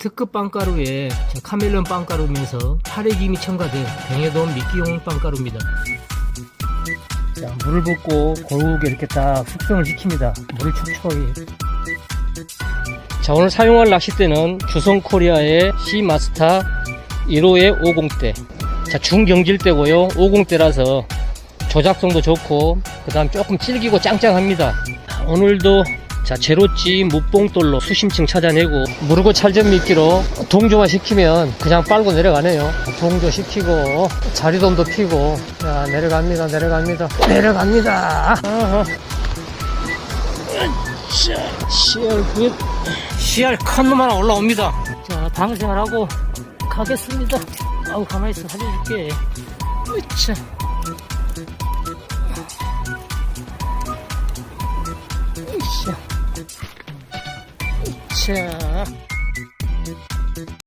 특급 빵가루에 자, 카멜론 빵가루면서 활액임이 첨가된 병해돔 미끼용 빵가루입니다. 자, 물을 붓고 고르게 이렇게 딱 숙성을 시킵니다. 물을 촉촉하게. 자, 오늘 사용할 낚싯대는 주성코리아의 시마스터 1호의 50대. 자, 중경질대고요. 50대라서 조작성도 좋고, 그 다음 조금 질기고 짱짱합니다. 오늘도 자, 제로찌 무뽕돌로 수심층 찾아내고, 무르고 찰전 미끼로 동조화 시키면 그냥 빨고 내려가네요. 동조 시키고, 자리돔도 피고, 자, 내려갑니다, 내려갑니다, 내려갑니다. 어허. 자, 씨알 굿. 씨알 큰놈 하나 올라옵니다. 자, 방생을 하고 가겠습니다. 아우, 가만히 있어. 살려줄게. 으차. 으쌰. 으쌰.